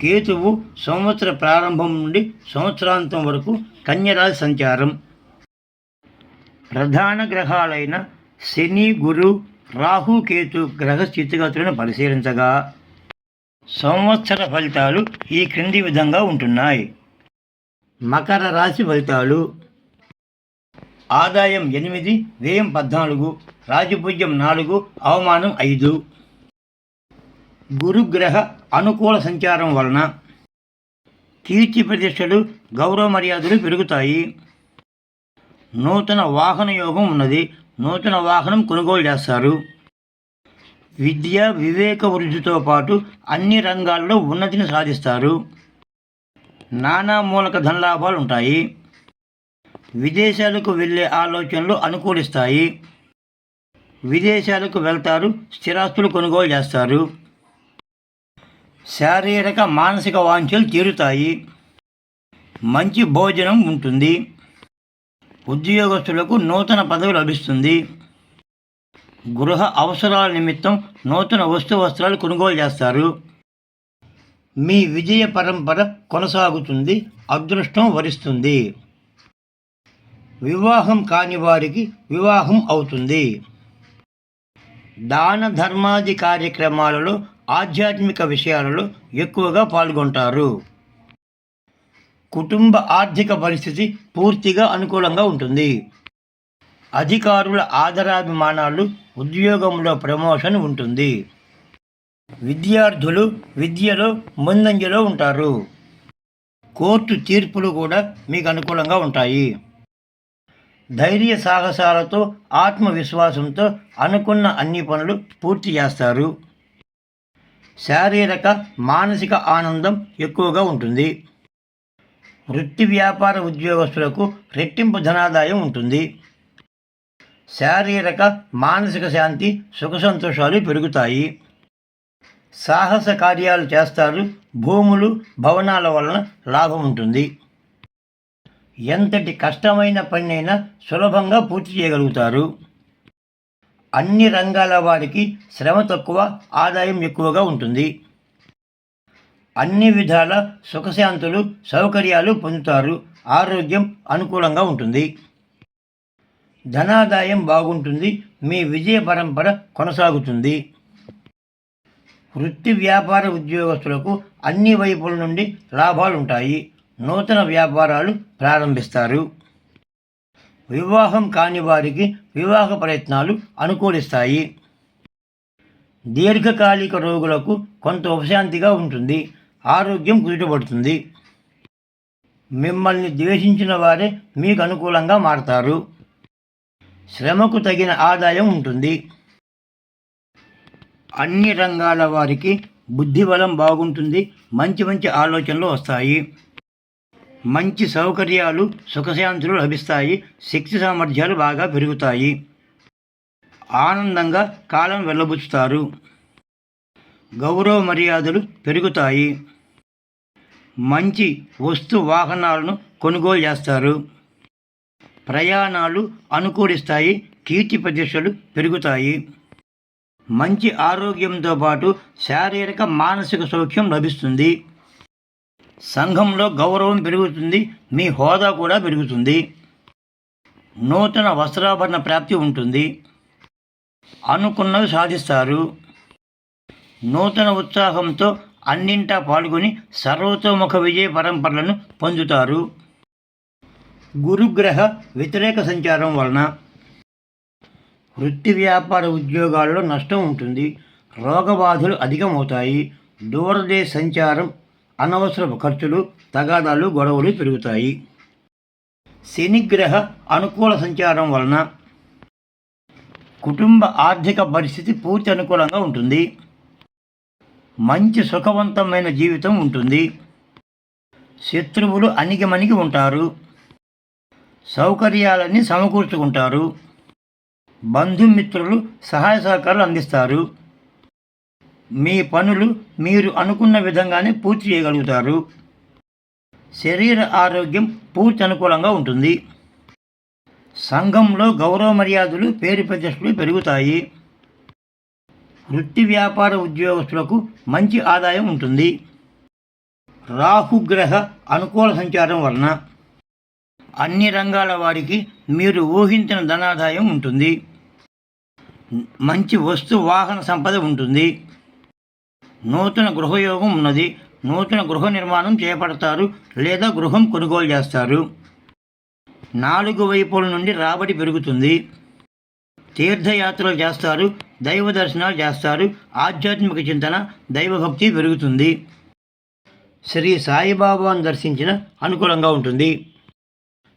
కేతువు సంవత్సర ప్రారంభం నుండి సంవత్సరాంతం వరకు కన్యరాశి సంచారం. ప్రధాన గ్రహాలైన శని గురు రాహు కేతు గ్రహ స్థితిగతులను పరిశీలించగా సంవత్సర ఫలితాలు ఈ క్రింది విధంగా ఉంటున్నాయి. మకర రాశి ఫలితాలు ఆదాయం ఎనిమిది వ్యయం పద్నాలుగు రాజపూజ్యం నాలుగు అవమానం ఐదు. గురుగ్రహ అనుకూల సంచారం వలన కీర్తి ప్రతిష్టలు గౌరవ మర్యాదలు పెరుగుతాయి. నూతన వాహన యోగం ఉన్నది. నూతన వాహనం కొనుగోలు చేస్తారు. విద్య వివేక వృద్ధితో పాటు అన్ని రంగాల్లో ఉన్నతిని సాధిస్తారు. నానా మూలక ధనలాభాలు ఉంటాయి. విదేశాలకు వెళ్ళే ఆలోచనలు అనుకూలిస్తాయి. విదేశాలకు వెళ్తారు స్థిరాస్తులు కొనుగోలు చేస్తారు. శారీరక మానసిక వాంఛలు తీరుతాయి. మంచి భోజనం ఉంటుంది. ఉద్యోగస్తులకు నూతన పదవి లభిస్తుంది. గృహ అవసరాల నిమిత్తం నూతన వస్తు వస్త్రాలు కొనుగోలు చేస్తారు. మీ విజయ పరంపర కొనసాగుతుంది అదృష్టం వరిస్తుంది. వివాహం కాని వారికి వివాహం అవుతుంది. దాన ధర్మాది కార్యక్రమాలలో ఆధ్యాత్మిక విషయాలలో ఎక్కువగా పాల్గొంటారు. కుటుంబ ఆర్థిక పరిస్థితి పూర్తిగా అనుకూలంగా ఉంటుంది. అధికారుల ఆదరాభిమానాలు ఉద్యోగంలో ప్రమోషన్ ఉంటుంది. విద్యార్థులు విద్యలో ముందంజలో ఉంటారు. కోర్టు తీర్పులు కూడా మీకు అనుకూలంగా ఉంటాయి. ధైర్య సాహసాలతో ఆత్మవిశ్వాసంతో అనుకున్న అన్ని పనులు పూర్తి చేస్తారు. శారీరక మానసిక ఆనందం ఎక్కువగా ఉంటుంది. వృత్తి వ్యాపార ఉద్యోగస్తులకు రెట్టింపు ధనాదాయం ఉంటుంది. శారీరక మానసిక శాంతి సుఖ సంతోషాలు పెరుగుతాయి. సాహస కార్యాలు చేస్తారు. భూములు భవనాల వలన లాభం ఉంటుంది. ఎంతటి కష్టమైన పనినైనా సులభంగా పూర్తి చేయగలుగుతారు. అన్ని రంగాల వారికి శ్రమ తక్కువ ఆదాయం ఎక్కువగా ఉంటుంది. అన్ని విధాల సుఖశాంతులు సౌకర్యాలు పొందుతారు. ఆరోగ్యం అనుకూలంగా ఉంటుంది. ధనాదాయం బాగుంటుంది. మీ విజయ పరంపర కొనసాగుతుంది. వృత్తి వ్యాపార ఉద్యోగస్తులకు అన్ని వైపుల నుండి లాభాలు ఉంటాయి నూతన వ్యాపారాలు ప్రారంభిస్తారు. వివాహం కాని వారికి వివాహ ప్రయత్నాలు అనుకూలిస్తాయి. దీర్ఘకాలిక రోగులకు కొంత ఉపశాంతిగా ఉంటుంది. ఆరోగ్యం కుదుటపడుతుంది. మిమ్మల్ని ద్వేషించిన వారే మీకు అనుకూలంగా మారతారు. శ్రమకు తగిన ఆదాయం ఉంటుంది. అన్ని రంగాల వారికి బుద్ధిబలం బాగుంటుంది. మంచి మంచి ఆలోచనలు వస్తాయి. మంచి సౌకర్యాలు సుఖశాంతులు లభిస్తాయి శక్తి సామర్థ్యాలు బాగా పెరుగుతాయి. ఆనందంగా కాలం వెళ్ళబుచ్చుతారు. గౌరవ మర్యాదలు పెరుగుతాయి. మంచి వస్తు వాహనాలను కొనుగోలు చేస్తారు. ప్రయాణాలు అనుకూలిస్తాయి కీర్తి ప్రతిష్టలు పెరుగుతాయి. మంచి ఆరోగ్యంతో పాటు శారీరక మానసిక సౌఖ్యం లభిస్తుంది. సంఘంలో గౌరవం పెరుగుతుంది మీ హోదా కూడా పెరుగుతుంది. నూతన వస్త్రాభరణ ప్రాప్తి ఉంటుంది. అనుకున్నవి సాధిస్తారు. నూతన ఉత్సాహంతో అన్నింటా పాల్గొని సర్వతోముఖ విజయ పరంపరలను పొందుతారు. గురుగ్రహ వ్యతిరేక సంచారం వలన వృత్తి వ్యాపార ఉద్యోగాల్లో నష్టం ఉంటుంది. రోగబాధలు అధికమవుతాయి. దూరదేశ సంచారం అనవసరపు ఖర్చులు తగాదాలు గొడవలు పెరుగుతాయి. శనిగ్రహ అనుకూల సంచారం వలన కుటుంబ ఆర్థిక పరిస్థితి పూర్తి అనుకూలంగా ఉంటుంది. మంచి సుఖవంతమైన జీవితం ఉంటుంది. శత్రువులు అణిగిమణిగి ఉంటారు. సౌకర్యాలన్నీ సమకూర్చుకుంటారు. బంధుమిత్రులు సహాయ సహకారాలు అందిస్తారు. మీ పనులు మీరు అనుకున్న విధంగానే పూర్తి చేయగలుగుతారు. శరీర ఆరోగ్యం పూర్తి అనుకూలంగా ఉంటుంది. సంఘంలో గౌరవ మర్యాదలు పేరు ప్రతిష్టలు పెరుగుతాయి. వృత్తి వ్యాపార ఉద్యోగస్తులకు మంచి ఆదాయం ఉంటుంది. రాహుగ్రహ అనుకూల సంచారం వలన అన్ని రంగాల వారికి మీరు ఊహించిన ధనాదాయం ఉంటుంది. మంచి వస్తు వాహన సంపద ఉంటుంది. నూతన గృహయోగం ఉన్నది. నూతన గృహ నిర్మాణం చేపడతారు లేదా గృహం కొనుగోలు చేస్తారు. నాలుగు వైపుల నుండి రాబడి పెరుగుతుంది. తీర్థయాత్రలు చేస్తారు దైవ దర్శనాలు చేస్తారు ఆధ్యాత్మిక చింతన దైవభక్తి పెరుగుతుంది. శ్రీ సాయిబాబాను దర్శించిన అనుకూలంగా ఉంటుంది.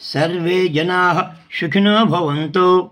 సర్వే జనా సుఖినో భవంతో.